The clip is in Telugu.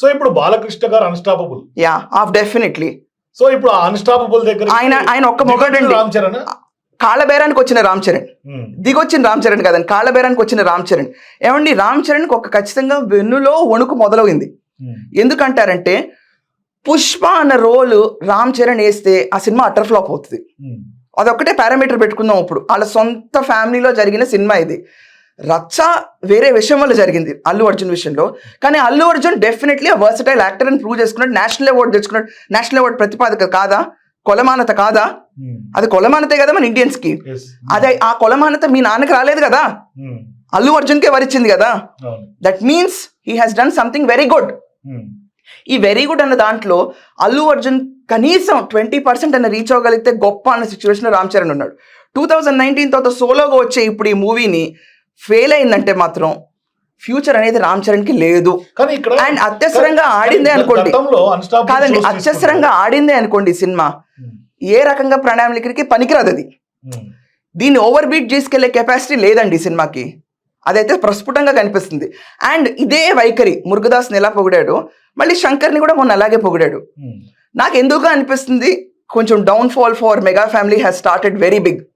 సో ఇప్పుడు Balakrishna garu Unstoppable yeah off definitely so ఇప్పుడు అన్స్టాపబుల్ దగ్గర ఆయన ఆయన ఒక్క మొగడండి. రామ్ చరణ్? కాళ్ళబేరానికి వచ్చిన రామ్ చరణ్. ఉమ్, దిగొచ్చిన రామ్ చరణ్ కదండి కాళ్ళబేరానికి వచ్చిన రామ్ చరణ్. ఏమండి రామ్ చరణ్కి ఒక ఖచ్చితంగా వెన్నులో వణుకు మొదలైంది. ఉమ్, ఎందుకంటారంటే పుష్ప అన్న రోలు రామ్ చరణ్ వేస్తే ఆ సినిమా అటర్ ఫ్లాప్ అవుతుంది. ఉమ్, అదొక్కటే పారామీటర్ పెట్టుకుందాం ఇప్పుడు. వాళ్ళ సొంత ఫ్యామిలీలో జరిగిన సినిమా ఇది. రచ్చ వేరే విషయం వల్ల జరిగింది అల్లు అర్జున్ విషయంలో. కానీ Allu Arjun definitely versatile actor అని ప్రూవ్ చేసుకున్నాడు. నేషనల్ అవార్డు తెచ్చుకున్నాడు. నేషనల్ అవార్డు ప్రతిపాదక కాదా? కొలమానత కాదా? ఉమ్, అది కొలమానతే కదా మన ఇండియన్స్కి. అదే ఆ కొలమానత మీ నాన్నకి రాలేదు కదా? ఉమ్, అల్లు అర్జున్కే వరిచింది కదా? That means he has done something very good ఈ వెరీ గుడ్ అన్న దాంట్లో అల్లు అర్జున్ కనీసం ట్వంటీ పర్సెంట్ అన్న రీచ్ అవ్వగలిగితే గొప్ప అన్న సిచ్యువేషన్ రామ్ చరణ్ ఉన్నాడు. టూ థౌజండ్ నైన్టీన్ తర్వాత సోలోగా వచ్చే ఇప్పుడు ఈ మూవీని ఫెయిల్ అయిందంటే మాత్రం ఫ్యూచర్ అనేది రామ్ చరణ్కి లేదు అండ్ అత్యవసరంగా ఆడిందే అనుకోండి. కాదండి అత్యవసరంగా ఆడిందే అనుకోండి సినిమా. తీసుకుంటారు. ఏ రకంగా ప్రణాళికకి పనికిరాదు అది. ఉమ్, దీన్ని ఓవర్ బీట్ చేసుకెళ్ళే కెపాసిటీ లేదండి ఈ సినిమాకి. అదైతే ప్రస్ఫుటంగా కనిపిస్తుంది. అండ్ ఇదే వైఖరి మురుగదాస్ని ఎలా పొగిడాడు మళ్ళీ శంకర్ని కూడా మొన్న అలాగే పొగిడాడు. ఉమ్, నాకు ఎందుకు అనిపిస్తుంది కొంచెం downfall for mega family has started very big